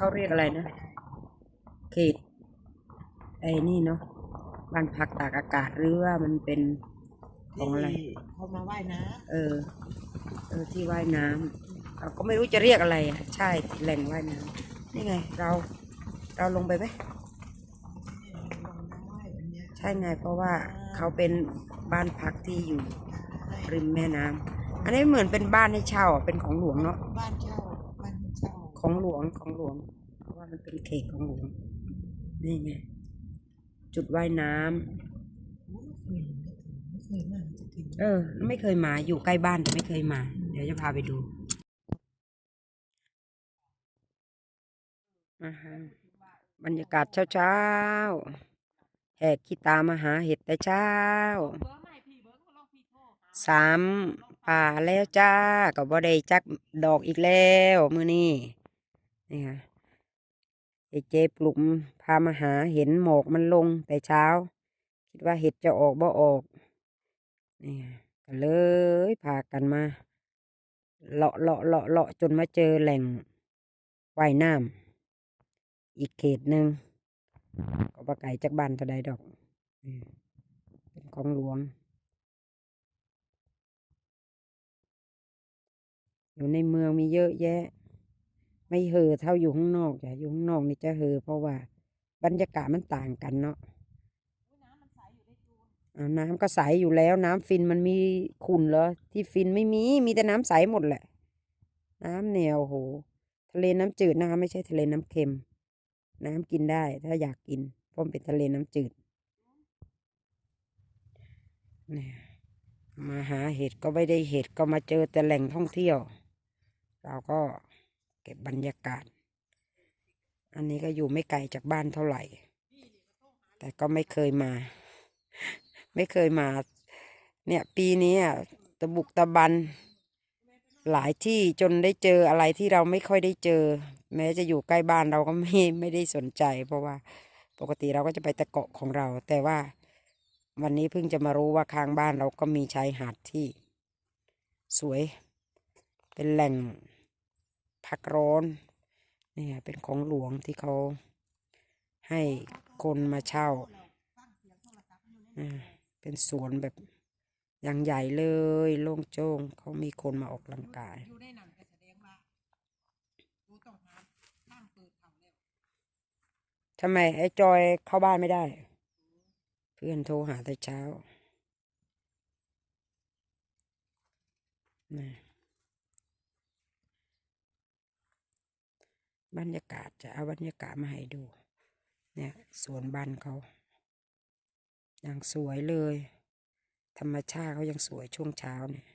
เขาเรียกอะไรนะ เขตไอ้นี่เนาะบ้านพักตากอากาศหรือว่ามันเป็นของอะไรที่เขามาว่ายน้เออ เออที่ว่ายน้ำเราก็ไม่รู้จะเรียกอะไรอะ ใช่แหล่งว่ายน้ำนี่ไง เราเราลงไปไหมำลงได้อันเนี้ยใช่ไงเพราะว่าเขาเป็นบ้านพักที่อยู่ริมแม่น้ำอันนี้เหมือนเป็นบ้านให้เช่าอะเป็นของหลวงเนาะบ้านเช่าบ้านเช่าของหลวงของหลวงเพราะว่า มันเป็นเขตของหลวงนี่ไงจุดว่ายน้ำโอ้ยไม่เคยไม่เคยมาจะกินเออ ไม่เคยมาอยู่ใกล้บ้านแต่ไม่เคยมา เดี๋ยวจะพาไปดูอ่าฮะบรรยากาศเช้าๆแหกขี้ตามาหาเห็ดแต่เช้าสามป่าแล้วจ้าก็บ่ได้จักดอกอีกแล้ว มื้อนี้นี่ค่ะ ไอ้เจ๊ปลุกพามาหาเห็นหมอกมันลงแต่เช้า คิดว่าเห็ดจะออกบ่ออกนี่ก็เลยพากันมาเลาะเลาะเลาะเลาะจนมาเจอแหล่งว่ายน้ำอีกเขตหนึ่งก็บ่ไก่จากบ้านเท่าใดดอกเป็นของหลวง อยู่ในเมืองมีเยอะแยะ ไม่เห่อเท่าอยู่ข้างนอกจ้ะอยู่ข้างนอกนี่จะเห่อเพราะว่า บรรยากาศมันต่างกันเนาะอ่าน้ำก็ใสอยู่แล้ว น้ำฟินมันมีขุ่นเหรอ ที่ฟินไม่มี มีแต่น้ำใสหมดแหละ น้ำแนวโห ทะเลน้ำจืดนะคะไม่ใช่ทะเลน้ำเค็ม น้ำกินได้ ถ้าอยากกินเพราะมันเป็นทะเลน้ำจืดเนี่ยมาหาเห็ดก็ไม่ได้เห็ดก็มาเจอแต่แหล่งท่องเที่ยว เราก็ เก็บบรรยากาศ อันนี้ก็อยู่ไม่ไกลจากบ้านเท่าไหร่ แต่ก็ไม่เคยมา ไม่เคยมา เนี่ย ปีนี้อะตะบุกตะบัน หลายที่จนได้เจออะไรที่เราไม่ค่อยได้เจอ แม้จะอยู่ใกล้บ้านเราก็ไม่ไม่ได้สนใจ เพราะว่าปกติเราก็จะไปตะเกาะของเรา แต่ว่าวันนี้เพิ่งจะมารู้ว่าข้างบ้านเราก็มีชายหาดที่ สวย เป็นแหล่ง พักร้อนเนี่ยเป็นของหลวงที่เขาให้คนมาเช่า เป็นสวนแบบอย่างใหญ่เลยโล่งโจ้งเขามีคนมาออกกำลังกายอยู่ในนั้นก็แสดงว่างหาทางเปิดเขาแล้วทำไม ไอ้จอยเข้าบ้านไม่ได้ เพื่อนโทรหาแต่เช้านะ บรรยากาศจะเอาบรรยากาศมาให้ดู เนี่ยสวนบ้านเขาอย่างสวยเลย ธรรมชาติเขายังสวยช่วงเช้าเนี่ย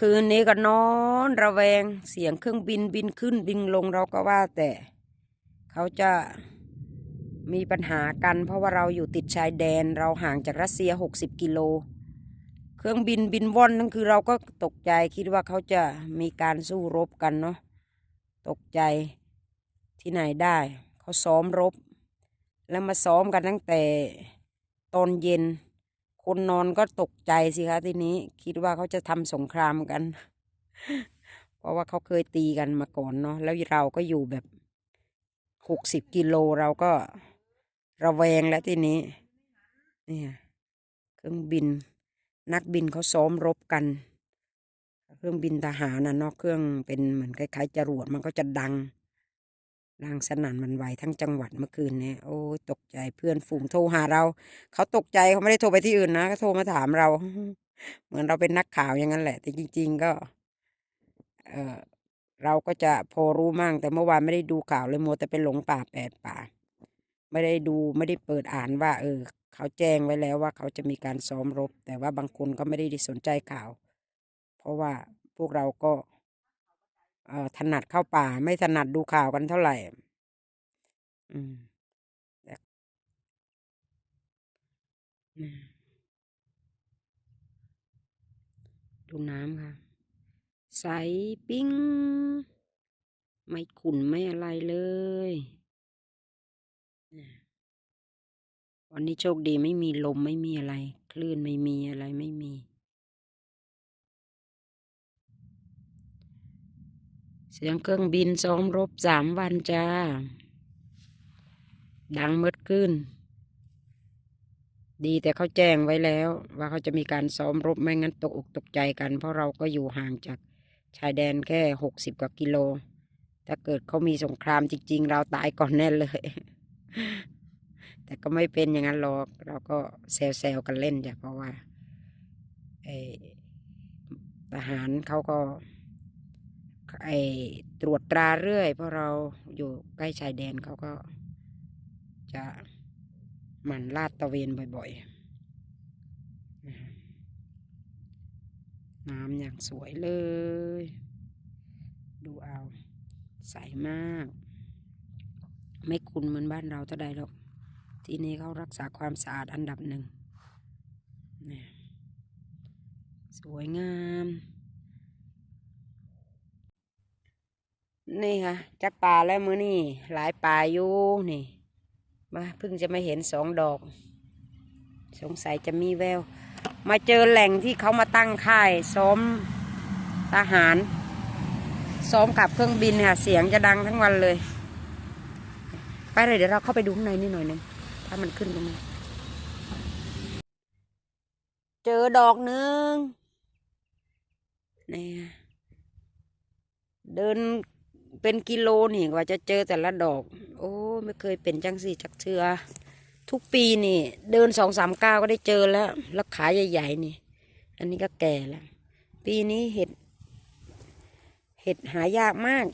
คืนนี้ก็นอนระแวงเสียงเครื่องบินบินขึ้นบินลงเราก็ว่าแต่เขาจะมีปัญหากันเพราะว่าเราอยู่ติดชายแดนเราห่างจากรัสเซียหกสิบกิโล เครื่องบินบินว่อนนั่นคือเราก็ตกใจคิดว่าเขาจะมีการสู้รบกันเนาะตกใจที่ไหนได้ เขาซ้อมรบ แล้วมาซ้อมกันตั้งแต่ตอนเย็น คนนอนก็ตกใจสิคะทีนี้คิดว่าเขาจะทำสงครามกัน เพราะว่าเขาเคยตีกันมาก่อนเนาะแล้วเราก็อยู่แบบหกสิบกิโลเราก็ระแวงแล้วทีนี้เนี่ยเครื่องบิน นักบินเขาซ้อมรบกัน เครื่องบินทหารนะนอกเครื่องเป็นเหมือนคล้ายๆจรวดมันก็จะดังดังสนั่นมันไหวทั้งจังหวัดเมื่อคืนเนี่ยโอ้ตกใจเพื่อนฝูงโทรหาเรา เขาตกใจเขาไม่ได้โทรไปที่อื่นนะเขาโทรมาถามเรา เหมือนเราเป็นนักข่าวอย่างนั้นแหละ แต่จริง ๆ ก็ เออเราก็จะพอรู้มั่ง แต่เมื่อวานไม่ได้ดูข่าวเลยมัวแต่เป็นหลงป่าแปดป่า ไม่ได้ดูไม่ได้เปิดอ่านว่า เออ เขาแจ้งไว้แล้วว่าเขาจะมีการซ้อมรบ แต่ว่าบางคนก็ไม่ได้สนใจข่าว เพราะว่าพวกเราก็ถนัดเข้าป่า ไม่ถนัดดูข่าวกันเท่าไหร่ อืมดูน้ำค่ะ ใสปิ้ง ไม่ขุ่นไม่อะไรเลย วันนี้โชคดีไม่มีลมไม่มีอะไร คลื่นไม่มีอะไรไม่มี เสียงเครื่องบินซ้อมรบสามวันจ้า ดังมืดขึ้น ดีแต่เขาแจ้งไว้แล้ว ว่าเขาจะมีการซ้อมรบไม่งั้นตกอกตกใจกัน เพราะเราก็อยู่ห่างจากชายแดนแค่หกสิบกว่ากิโล ถ้าเกิดเขามีสงครามจริง ๆ เราตายก่อนแน่เลย แต่ก็ไม่เป็นอย่างนั้นหรอก เราก็แซวๆกันเล่นจ้ะเพราะว่าไอทหารเขาก็ไอตรวจตราเรื่อย เพราะเราอยู่ใกล้ชายแดนเขาก็จะหมั่นลาดตะเวนบ่อยๆ น้ำอย่างสวยเลย ดูเอา ใสมาก ไม่ขุ่นเหมือนบ้านเราเท่าใดหรอก ที่นี่เขารักษาความสะอาดอันดับหนึ่งนี่สวยงาม นี่ค่ะจักป่าแล้วมือนี่หลายป่าอยู่นี่มาเพิ่งจะมาเห็นสองดอก สงสัยจะมีแวว มาเจอแหล่งที่เขามาตั้งค่ายซ้อมทหาร ซ้อมขับเครื่องบินค่ะ เสียงจะดังทั้งวันเลย ไปเลยเดี๋ยวเราเข้าไปดูข้างในนิดหน่อยหนึง ถ้ามันขึ้นตรงนี้เจอดอกหนึ่งนี่เดินเป็นกิโลนี่กว่าจะเจอแต่ละดอก โอ้ไม่เคยเป็นจังสี่จักเทือ ทุกปีนี่ เดินสองสามก้าวก็ได้เจอแล้วแล้วขาใหญ่ๆนี่ อันนี้ก็แก่แล้ว ปีนี้เห็ด เห็ดหายากมาก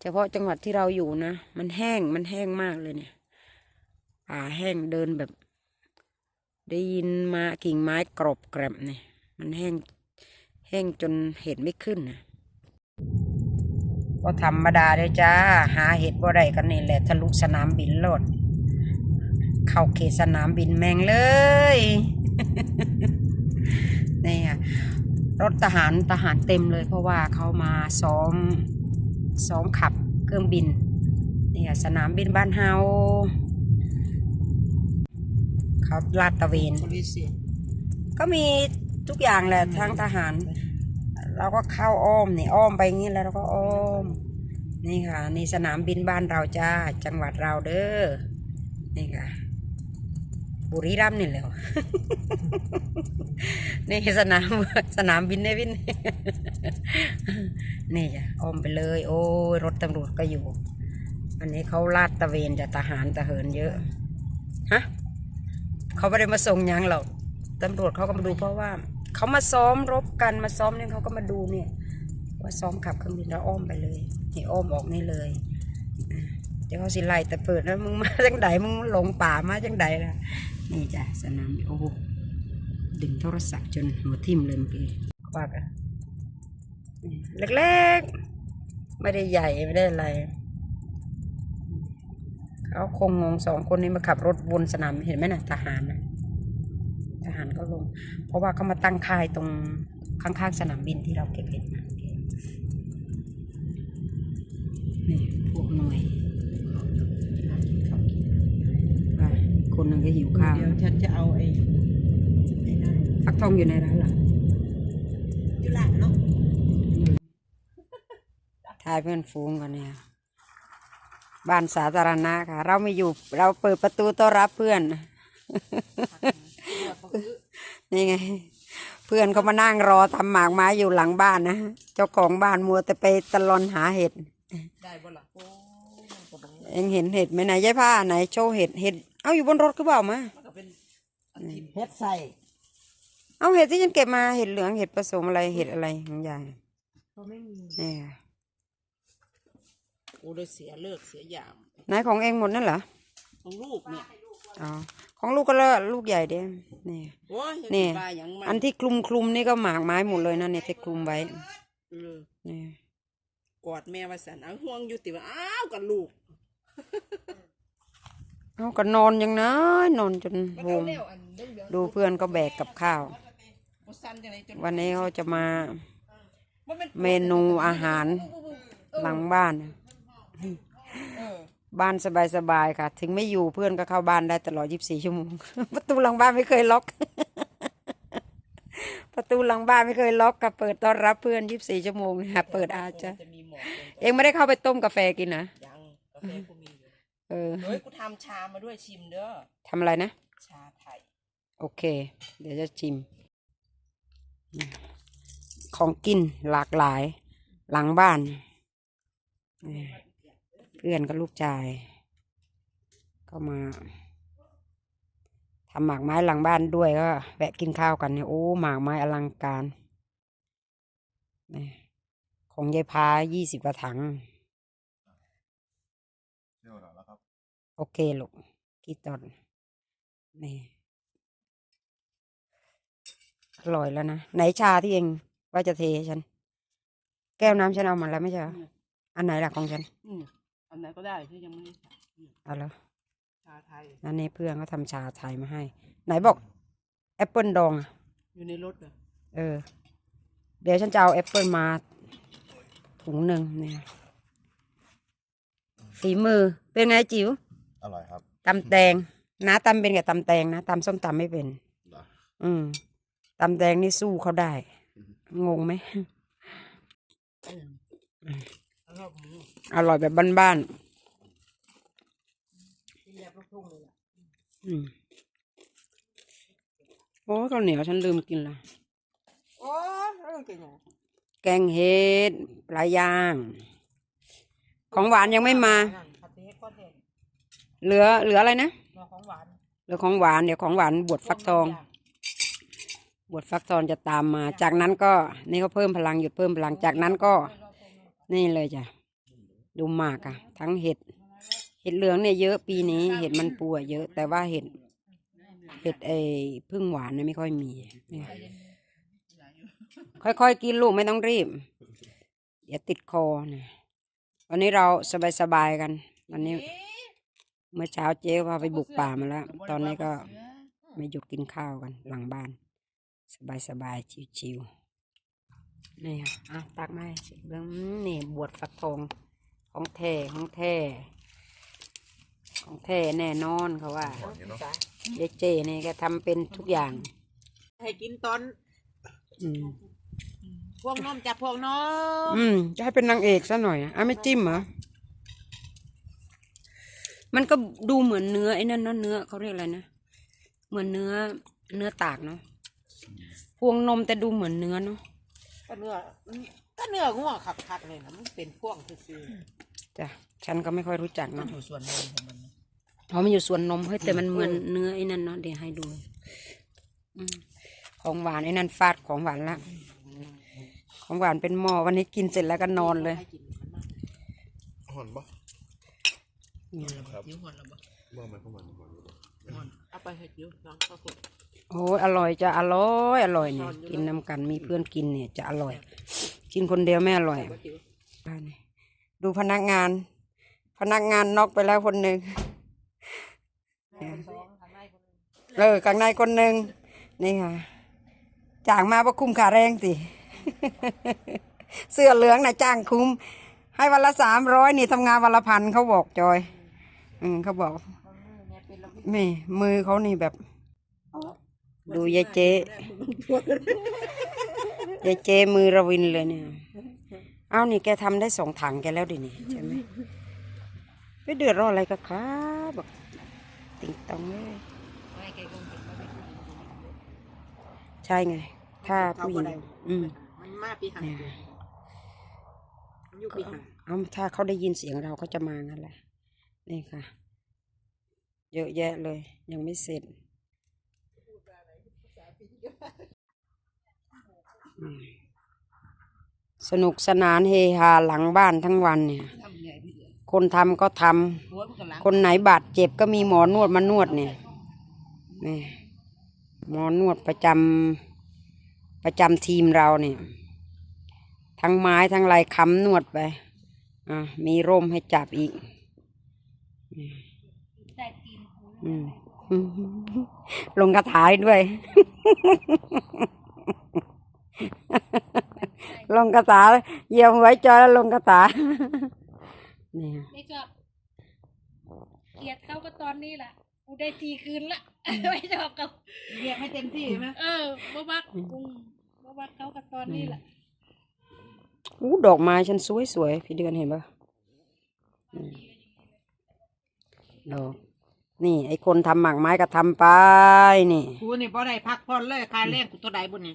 เฉพาะจังหวัดที่เราอยู่นะ มันแห้งมันแห้งมากเลยเนี่ยป่าแห้งเดินแบบ ได้ยินมากิ่งไม้กรอบแกรบเนี่ย มันแห้งแห้งจนเห็ดไม่ขึ้นนะก็ธรรมดาเลยจ้า หาเห็ดบ่ได้กันนี่แหละทะลุสนามบินโลด เข้าเขตสนามบินแมงเลยนี่ค่ะรถทหารทหารเต็มเลยเพราะว่าเขามาซ้อม ซ้อมขับเครื่องบินเนี่ยสนามบินบ้านเฮาเขาลาดตระเวนบริษัทก็มีทุกอย่างแหละทางทหาร เราก็เข้าอ้อมนี่อ้อมไปอย่างนี้แล้วเราก็อ้อม นี่ค่ะนี่สนามบินบ้านเราจ้าจังหวัดเราเด้อนี่ค่ะ บุรีรัมย์นี่แหล้วนี่สนามสนามบินเนี่ยวินนี่จ้ะอ้อมไปเลย โอ้ยรถตำรวจก็อยู่ อันนี้เขาลาดตะเวนจะทหารทหารเยอะฮะเขาไม่ได้มาส่งยังหรอกตำรวจเขาก็มาดูเพราะว่าเขามาซ้อมรบกันมาซ้อมเนี่ยเขาก็มาดูเนี่ย ว่าซ้อมขับเครื่องบินแล้วอ้อมไปเลยนี่อ้อมออกนี่เลยเดี๋ยวเขาสิไล่แต่เปิดแล้วมึงมาจังใดมึงหลงป่ามาจังใดล่ะ นี่จ้ะสนามโอ้ดึงโทรศัพท์จนหัวทิ่มเลยเมื่อกี้ควักอะนี่เล็กๆ ไม่ได้ใหญ่ ไม่ได้อะไร เขาคงงงสองคนนี้มาขับรถวนสนามเห็นไหมนะทหารนะทหารก็ลง เพราะว่าเขามาตั้งค่ายตรงข้างๆสนามบินที่เราเก็บเห็ดมานี่พวกหน่วยไป คนหนึงก็หิวข้าว เดี๋ยวฉันจะเอาไอ้ไอ้นั่นฟักทองอยู่ในร้านเหรอจุฬาเนาะทายเพื่อนฟูงกันเนี่ย บ้านสาธารณะค่ะ เราไม่อยู่ เราเปิดประตูต้อนรับเพื่อน นี่ไง เพื่อนเขามานั่งรอทำหมากไม้อยู่หลังบ้านนะ เจ้าของบ้านมัวแต่ไปตะลอนหาเห็ด ได้บ่ล่ะโอ้มันก็บ่เองเห็นเห็ดไหมไหนยายผ้าไหนโชว์เห็ดเห็ด เอาอยู่บนรถก็เปล่ามามันก็เป็นอันที่เพชรใส่เอาเห็ดที่ฉันเก็บมาเห็ดเหลืองเห็ดผสมอะไรเห็ดอะไรของยายเขาไม่มีนี่ค่ะกูเลยเสียเลิกเสียอย่างไหนของเองหมดนั่นเหรอของลูกเนี่ยอ๋อของลูกก็เลอะลูกใหญ่เด้นี่โอ้ยนี่ปลาอย่างมัอันที่คลุมคลุมๆนี่ก็หมากไม้หมดเลยนะเนี่ยที่คลุมไว้เออนี่กอดแม่ว่าสันเอาห่วงอยู่ติว่าอ้าวกับลูก เอาก็นอนอยังนะนอนจนมันโฮมแล้วอันเรื่องเดือดดูเพื่อนก็แบกกับข้าว วันนี้เขาจะมาเมนูอาหารหลังบ้านบ้านสบายๆค่ะ ถึงไม่อยู่เพื่อนก็เข้าบ้านได้ตลอด 24 ชั่วโมง ประตูหลังบ้านไม่เคยล็อก ประตูหลังบ้านไม่เคยล็อกกับเปิดต้อนรับเพื่อนยีิบสี่ชั่วโมงนะเปิดอาจจะ เองไม่ได้เข้าไปต้มกาแฟกินนะ เออเฮ้ยกูทำชามาด้วยชิมเด้อทำอะไรนะ ชาไทย โอเค เดี๋ยวจะชิม ของกินหลากหลาย หลังบ้านนี่เพื่อนกับลูกชาย ก็มาทำหมากไม้หลังบ้านด้วยก็แวะกินข้าวกันเนี่ยโอ้หมากไม้อลังการนี่ของยายพายี่สิบกระถัง เที่ยวหน่อยแล้วครับ โอเคลูกกี่ตอนนี่อร่อยแล้วนะ ไหนชาที่เองว่าจะเทให้ฉัน แก้วน้ำฉันเอามาแล้วไม่ใช่เหรออันไหนล่ะของฉันอืมอันไหนก็ได้ที่ยังไม่ได้ใส่อืมเอาแล้วชาไทย อันนี้เพื่อนเขาทำชาไทยมาให้ ไหนบอกแอปเปิลดองอะอยู่ในรถเลยเออ เดี๋ยวฉันจะเอาแอปเปิลมาถุงหนึ่งเนี่ยฝีมือเป็นไงจิ๋วอ ร่อยครับ ตำแตงน้าตำเป็นกับตำแตงนะตำส้มตำไม่เป็น เหรออืมตำแตงนี่สู้เขาได้ งงไหมแล้วก็หมูอร่อยแบบบ้านที่แบบลูกทุ่งเลยล่ะๆอืมโอ้ข้าวเหนียวฉันลืมกินละโอ้แล้วมันกินยังไงแกงเห็ดปลาย่าง ของหวานยังไม่มานั่นผัดเผ็ดก็เผ็ด เหลือเหลืออะไรนะรอของหวานเหลือของหวานเดี๋ยวของหวานบวชฟักทอง บวชฟักทองจะตามมา จากนั้นก็นี่ก็เพิ่มพลังหยุดเพิ่มพลังจากนั้นก็ นี่เลยจ้ะดูหมากอะทั้งเห็ด เห็ดเหลืองเนี่ยเยอะปีนี้ เห็ดมันปูอะเยอะ แต่ว่าเห็ดเห็ดไอ้พึ่งหวานเนี่ยไม่ค่อยมีเนี่ยค่อยๆกินลูกไม่ต้องรีบเดี๋ยวติดคอเนี่ยวันนี้เราสบายๆกัน วันนี้ เมื่อเช้าเจ๊พาไปบุกป่ามาแล้ว ตอนนี้ก็ไม่หยุดกินข้าวกันหลังบ้าน สบายๆชิวๆนี่ค่ะอะตักมาให้สิเบื้องนี่บวชฟักทองของแท้ของแท้ของแท้แน่นอนเขาว่าหวานอยู่เนาะยายเจนี่แกทำเป็นทุกอย่าง ให้กินตอนอืมพวกน้อมจับพวกน้อมอืมจะให้เป็นนางเอกซะหน่อยอะไม่จิ้มเหรอ มันก็ดูเหมือนเนื้อไอ้นั่นเนาะเนื้อเขาเรียกอะไรนะเหมือนเนื้อเนื้อตากเนาะพวงนมแต่ดูเหมือนเนื้อเนาะก็เนื้อมันก็เนื้อง่วงขับคักเลยนะมันเป็นพวงซื่อจ้ะฉันก็ไม่ค่อยรู้จักๆมันเนาะอยู่ส่วนนึงของมันนะเพราะมันอยู่ส่วนนมเฮ้ยแต่มันเหมือนเนื้อไอ้นั่นเนาะเดี๋ยวให้ดูอืมของหวานไอ้นั่นฟาดของหวานละของหวานเป็นหม้อวันนี้กินเสร็จแล้วก็นอนเลยให้กินมัน มากห่อนปะครับจิ้วหอนแล้วบ่ว่ามันเข้ามาห่อนอยู่ปะหอนเอาไปให้จิ้วน้องก็คนโอ้ยอร่อยจะอร่อยอร่อยเนี่ยกินน้ำกันมีเพื่อนกินเนี่ยจะอร่อย กินคนเดียวไม่อร่อยว่าจิ้วดูพนักงาน พนักงานน็อกไปแล้วคนหนึ่งคนสองทางในคนหนึ่งเออข้างในคนหนึ่งนี่ค่ะจ้างมาเพราะคุ้มค่าแรงสิเสื้อเหลืองนะจ้างคุ้ม ให้วันละสามร้อยนี่ทำงานวันละพันเขาบอกจอย อืมเขาบอกคนนึงเนี่ยเป็นระวินี่มือเขานี่แบบ ดูยายเจ๊ยายเจมือระวินเลยเนี่ย เอานี่แกทำได้สองถังแกแล้วดินี่ใช่ไหมไม่เดือดร้อนอะไรกับครับบอกติงตองเลยไม่แกคงเห็นว่าไม่ผู้หญิงใช่ไง ถ้าเขาผู้หญิบ่งได้อืมมันมาปีหันเนี่ยมันอยู่ปีหันเอาถ้าเขาได้ยินเสียงเราก็จะมางั้นแหละ นี่ค่ะ เยอะแยะเลย ยังไม่เสร็จสนุกสนานเฮฮาหลังบ้านทั้งวันเนี่ย คนทำก็ทำคนไหนบาดเจ็บก็มีหมอนวดมานวดเนี่ยนี่หมอนวดประจำประจำทีมเราเนี่ย ทั้งไม้ทั้งลายค้ำนวดไป อะมีร่มให้จับอีก อืมลงกระถายด้วย ลงกระถาเหยียบหัวจอยแล้วลงกระถาเนี่ยไม่ชอบเกลียดเขาก็ตอนนี้แหละกูได้ทีคืนละไม่ชอบเขาเรียกให้เต็มที่ใช่ไหมเออบ่มักกูก็ว่าเขาก็ตอนนี้แหละอู้ดอกไม้ฉันสวยสวยๆพี่เดือนเห็นปะอืม ดอก นี่ ไอคนทำหมากไม้ก็ทำไปนี่ กูนี่บ่ได้พักผ่อนเลยคายแรงกูตัวใดบุญนี่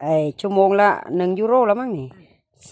ไอชั่วโมงละหนึ่งยูโรแล้วมั้งนี่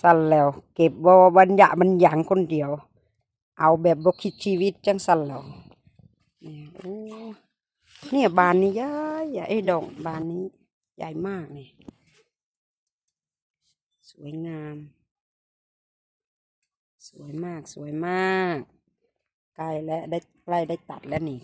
สั่นแล้ว เก็บบบัญญะบัญญังคนเดียว เอาแบบบคิดชีวิตจังสั่นแล้วเนี่ยโอ้เนี่ยบานนี้ใหญ่ใหญ่ไอ้ดอกบานนี้ ใหญ่มากนี่สวยงาม สวยมากสวยมากใกล้และได้ ไกล้ได้ตัดแล้วนี่